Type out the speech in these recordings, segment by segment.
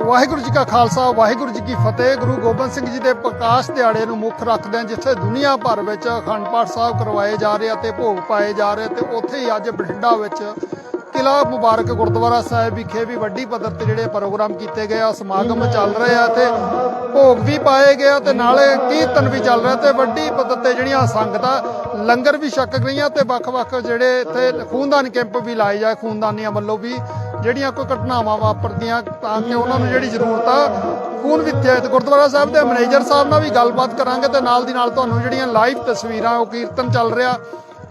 ਵਾਹਿਗੁਰੂ ਜੀ ਕਾ ਖਾਲਸਾ, ਵਾਹਿਗੁਰੂ ਜੀ ਕੀ ਫਤਿਹ। ਗੁਰੂ ਗੋਬਿੰਦ ਸਿੰਘ ਜੀ ਦੇ ਪ੍ਰਕਾਸ਼ ਦਿਹਾੜੇ ਨੂੰ ਮੁੱਖ ਰੱਖਦੇ ਜਿੱਥੇ ਦੁਨੀਆ ਭਰ ਵਿੱਚ ਅਖੰਡ ਪਾਠ ਸਾਹਿਬ ਕਰਵਾਏ ਜਾ ਰਹੇ ਅਤੇ ਭੋਗ ਪਾਏ ਜਾ ਰਹੇ ਤੇ ਉੱਥੇ ਹੀ ਅੱਜ ਬਠਿੰਡਾ ਵਿੱਚ ਕਿਲਾ ਮੁਬਾਰਕ ਗੁਰਦੁਆਰਾ ਸਾਹਿਬ ਵਿਖੇ ਵੀ ਵੱਡੀ ਪੱਧਰ ਤੇ ਜਿਹੜੇ ਪ੍ਰੋਗਰਾਮ ਕੀਤੇ ਗਏ ਆ, ਸਮਾਗਮ ਚੱਲ ਰਹੇ ਆ ਤੇ ਭੋਗ ਵੀ ਪਾਏ ਗਏ ਆ ਤੇ ਨਾਲੇ ਕੀਰਤਨ ਵੀ ਚੱਲ ਰਿਹਾ ਤੇ ਵੱਡੀ ਪੱਧਰ ਤੇ ਜਿਹੜੀਆਂ ਸੰਗਤਾਂ ਲੰਗਰ ਵੀ ਛਕ ਰਹੀਆਂ ਤੇ ਵੱਖ-ਵੱਖ ਜਿਹੜੇ ਇੱਥੇ ਖੂਨਦਾਨ ਕੈਂਪ ਵੀ ਲਾਏ ਜਾਏ ਖੂਨਦਾਨੀਆਂ ਵੱਲੋਂ ਵੀ ਜਿਹੜੀਆਂ ਕੋਈ ਘਟਨਾਵਾਂ ਵਾਪਰਦੀਆਂ ਤਾਂ ਕਿ ਉਹਨਾਂ ਨੂੰ ਜਿਹੜੀ ਜ਼ਰੂਰਤ ਆ, ਖੂਨ ਵਿੱਥਿਆ ਤੇ ਗੁਰਦੁਆਰਾ ਸਾਹਿਬ ਦੇ ਮੈਨੇਜਰ ਸਾਹਿਬ ਨਾਲ ਵੀ ਗੱਲਬਾਤ ਕਰਾਂਗੇ ਤੇ ਨਾਲ ਦੀ ਨਾਲ ਤੁਹਾਨੂੰ ਜਿਹੜੀਆਂ ਲਾਈਵ ਤਸਵੀਰਾਂ, ਉਹ ਕੀਰਤਨ ਚੱਲ ਰਿਹਾ।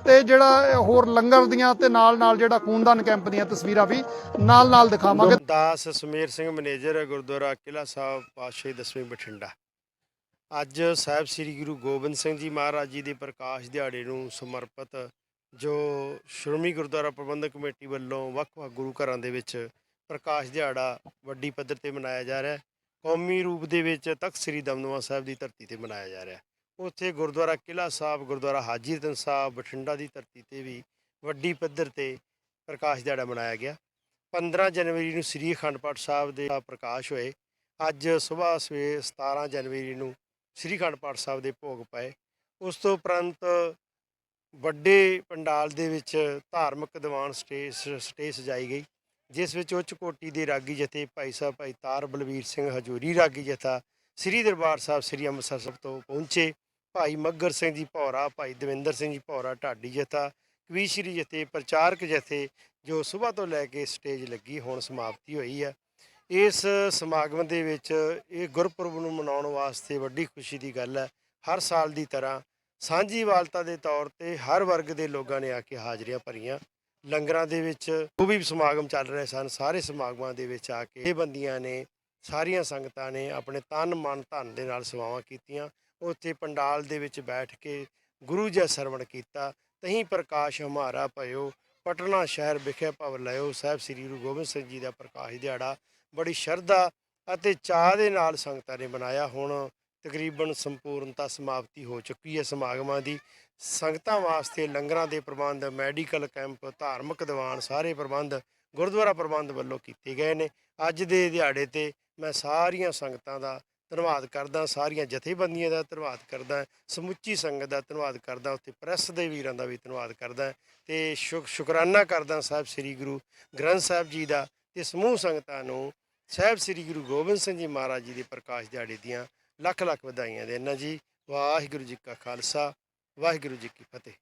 ਤੇ ਜਿਹੜਾ ਹੋਰ ਲੰਗਰ ਦੀਆਂ ਤੇ ਨਾਲ ਨਾਲ ਜਿਹੜਾ ਖੂਨਦਾਨ ਕੈਂਪ ਦੀਆਂ ਤਸਵੀਰਾਂ ਵੀ ਨਾਲ ਨਾਲ ਦਿਖਾਵਾਂਗੇ। ਦਾਸ ਸਮੀਰ ਸਿੰਘ ਮੈਨੇਜਰ, ਗੁਰਦੁਆਰਾ ਕਿਲਾ ਸਾਹਿਬ, ਪਾਤਸ਼ਾਹੀ ਦਸਵੀਂ ਬਠਿੰਡਾ। ਅੱਜ ਸਾਹਿਬ ਸ੍ਰੀ ਗੁਰੂ ਗੋਬਿੰਦ ਸਿੰਘ ਜੀ ਮਹਾਰਾਜ ਜੀ ਦੇ ਪ੍ਰਕਾਸ਼ ਦਿਹਾੜੇ ਨੂੰ ਸਮਰਪਿਤ ਜੋ ਸ਼੍ਰੋਮਣੀ ਗੁਰਦੁਆਰਾ ਪ੍ਰਬੰਧਕ ਕਮੇਟੀ ਵੱਲੋਂ ਵੱਖ-ਵੱਖ ਗੁਰੂ ਘਰਾਂ ਦੇ ਵਿੱਚ ਪ੍ਰਕਾਸ਼ ਦਿਹਾੜਾ ਵੱਡੀ ਪੱਧਰ ਤੇ ਮਨਾਇਆ ਜਾ ਰਿਹਾ ਹੈ। ਕੌਮੀ ਰੂਪ ਦੇ ਵਿੱਚ ਤਖਤ ਸ੍ਰੀ ਦਮਦਮਾ ਸਾਹਿਬ ਦੀ ਧਰਤੀ ਤੇ ਮਨਾਇਆ ਜਾ ਰਿਹਾ ਹੈ। ਉੱਥੇ ਗੁਰਦੁਆਰਾ ਕਿਲਾ ਸਾਹਿਬ, ਗੁਰਦੁਆਰਾ ਹਾਜੀ ਰਤਨ ਸਾਹਿਬ, ਬਠਿੰਡਾ ਦੀ ਧਰਤੀ ਤੇ ਵੀ ਵੱਡੀ ਪੱਧਰ ਤੇ ਪ੍ਰਕਾਸ਼ ਦਿਹਾੜਾ ਮਨਾਇਆ ਗਿਆ। 15 ਜਨਵਰੀ ਨੂੰ ਸ੍ਰੀ ਅਖੰਡ ਪਾਠ ਸਾਹਿਬ ਦੇ ਪ੍ਰਕਾਸ਼ ਹੋਏ। ਅੱਜ ਸਵੇਰ ਸਵੇਰ 17 ਜਨਵਰੀ ਨੂੰ ਸ੍ਰੀ ਅਖੰਡ ਪਾਠ ਸਾਹਿਬ ਦੇ ਭੋਗ ਪਏ। ਉਸ ਤੋਂ ਉਪਰੰਤ ਵੱਡੇ ਪੰਡਾਲ ਦੇ ਵਿੱਚ ਧਾਰਮਿਕ ਦੀਵਾਨ ਸਟੇਜ ਸਟੇਜ ਸਜਾਈ ਗਈ, ਜਿਸ ਵਿੱਚ ਉੱਚ ਕੋਟੀ ਦੇ ਰਾਗੀ ਜਥੇ ਭਾਈ ਸਾਹਿਬ, ਭਾਈ ਤਾਰ ਬਲਵੀਰ ਸਿੰਘ ਹਜੂਰੀ ਰਾਗੀ ਜਥਾ ਸ੍ਰੀ ਦਰਬਾਰ ਸਾਹਿਬ, ਸ੍ਰੀ ਅੰਮ੍ਰਿਤਸਰ ਸਾਹਿਬ ਤੋਂ ਪਹੁੰਚੇ। ਭਾਈ ਮੱਗਰ ਸਿੰਘ ਜੀ ਭੌਰਾ, ਭਾਈ ਦਵਿੰਦਰ ਸਿੰਘ ਜੀ ਭੌਰਾ, ਢਾਡੀ ਜਥਾ ਕਵੀ ਸ਼੍ਰੀ ਜਥੇ, ਪ੍ਰਚਾਰਕ ਜਥੇ, ਜੋ ਸਵੇਰ ਤੋਂ ਲੈ ਕੇ ਸਟੇਜ ਲੱਗੀ, ਹੁਣ ਸਮਾਪਤੀ ਹੋਈ ਹੈ। ਇਸ ਸਮਾਗਮ ਦੇ ਵਿੱਚ ਇਹ ਗੁਰਪੁਰਬ ਨੂੰ ਮਨਾਉਣ ਵਾਸਤੇ ਵੱਡੀ ਖੁਸ਼ੀ ਦੀ ਗੱਲ ਹੈ। ਹਰ ਸਾਲ ਦੀ ਤਰ੍ਹਾਂ ਸਾਂਝੀ ਵਾਲਤਾ ਦੇ ਤੌਰ ਤੇ ਹਰ ਵਰਗ ਦੇ ਲੋਕਾਂ ਨੇ ਆ ਕੇ ਹਾਜ਼ਰੀਆਂ ਭਰੀਆਂ। ਲੰਗਰਾਂ ਦੇ ਵਿੱਚ ਉਹ ਵੀ ਸਮਾਗਮ ਚੱਲ ਰਹੇ ਸਨ, ਸਾਰੇ ਸਮਾਗਮਾਂ ਦੇ ਵਿੱਚ ਆ ਕੇ ਇਹ ਬੰਦੀਆਂ ਨੇ ਸਾਰੀਆਂ ਸੰਗਤਾਂ ਨੇ ਆਪਣੇ ਤਨ, ਮਨ, ਧਨ ਦੇ ਨਾਲ ਸੇਵਾਵਾਂ ਕੀਤੀਆਂ। ਉੱਥੇ ਪੰਡਾਲ ਦੇ ਵਿੱਚ ਬੈਠ ਕੇ ਗੁਰੂ ਜੀ ਸਰਵਣ ਕੀਤਾ। ਤਹੀਂ ਪ੍ਰਕਾਸ਼ ਹਮਾਰਾ ਭਇਓ, ਪਟਨਾ ਸ਼ਹਿਰ ਵਿਖੇ ਭਵ ਲਿਓ ਸਾਹਿਬ ਸ੍ਰੀ ਗੁਰੂ ਗੋਬਿੰਦ ਸਿੰਘ ਜੀ ਦਾ ਪ੍ਰਕਾਸ਼ ਦਿਹਾੜਾ ਬੜੀ ਸ਼ਰਧਾ ਅਤੇ ਚਾਹ ਦੇ ਨਾਲ ਸੰਗਤਾਂ ਨੇ ਮਨਾਇਆ। ਹੁਣ ਤਕਰੀਬਨ ਸੰਪੂਰਨਤਾ ਸਮਾਪਤੀ ਹੋ ਚੁੱਕੀ ਹੈ ਸਮਾਗਮਾਂ ਦੀ। ਸੰਗਤਾਂ ਵਾਸਤੇ ਲੰਗਰਾਂ ਦੇ ਪ੍ਰਬੰਧ, ਮੈਡੀਕਲ ਕੈਂਪ, ਧਾਰਮਿਕ ਦੀਵਾਨ, ਸਾਰੇ ਪ੍ਰਬੰਧ ਗੁਰਦੁਆਰਾ ਪ੍ਰਬੰਧ ਵੱਲੋਂ ਕੀਤੇ ਗਏ ਨੇ। ਅੱਜ ਦੇ ਦਿਹਾੜੇ ਤੇ ਮੈਂ ਸਾਰੀਆਂ ਸੰਗਤਾਂ ਦਾ ਧੰਨਵਾਦ ਕਰਦਾ, ਸਾਰੀਆਂ ਜਥੇਬੰਦੀਆਂ ਦਾ ਧੰਨਵਾਦ ਕਰਦਾ, ਸਮੁੱਚੀ ਸੰਗਤ ਦਾ ਧੰਨਵਾਦ ਕਰਦਾ, ਉੱਥੇ ਪ੍ਰੈਸ ਦੇ ਵੀਰਾਂ ਦਾ ਵੀ ਧੰਨਵਾਦ ਕਰਦਾ ਤੇ ਸ਼ੁਕ, ਸ਼ੁਕਰਾਨਾ ਕਰਦਾ ਸਾਹਿਬ ਸ੍ਰੀ ਗੁਰੂ ਗ੍ਰੰਥ ਸਾਹਿਬ ਜੀ ਦਾ ਤੇ ਸਮੂਹ ਸੰਗਤਾਂ ਨੂੰ, ਸਾਹਿਬ ਸ੍ਰੀ ਗੁਰੂ ਗੋਬਿੰਦ ਸਿੰਘ ਜੀ ਮਹਾਰਾਜ ਜੀ ਦੇ ਪ੍ਰਕਾਸ਼ ਦਿਹਾੜੇ ਦੀਆਂ ਲੱਖ ਲੱਖ ਵਧਾਈਆਂ ਦੇਣਾ ਜੀ। ਵਾਹਿਗੁਰੂ ਜੀ ਕਾ ਖਾਲਸਾ, ਵਾਹਿਗੁਰੂ ਜੀ ਕੀ ਫਤਿਹ।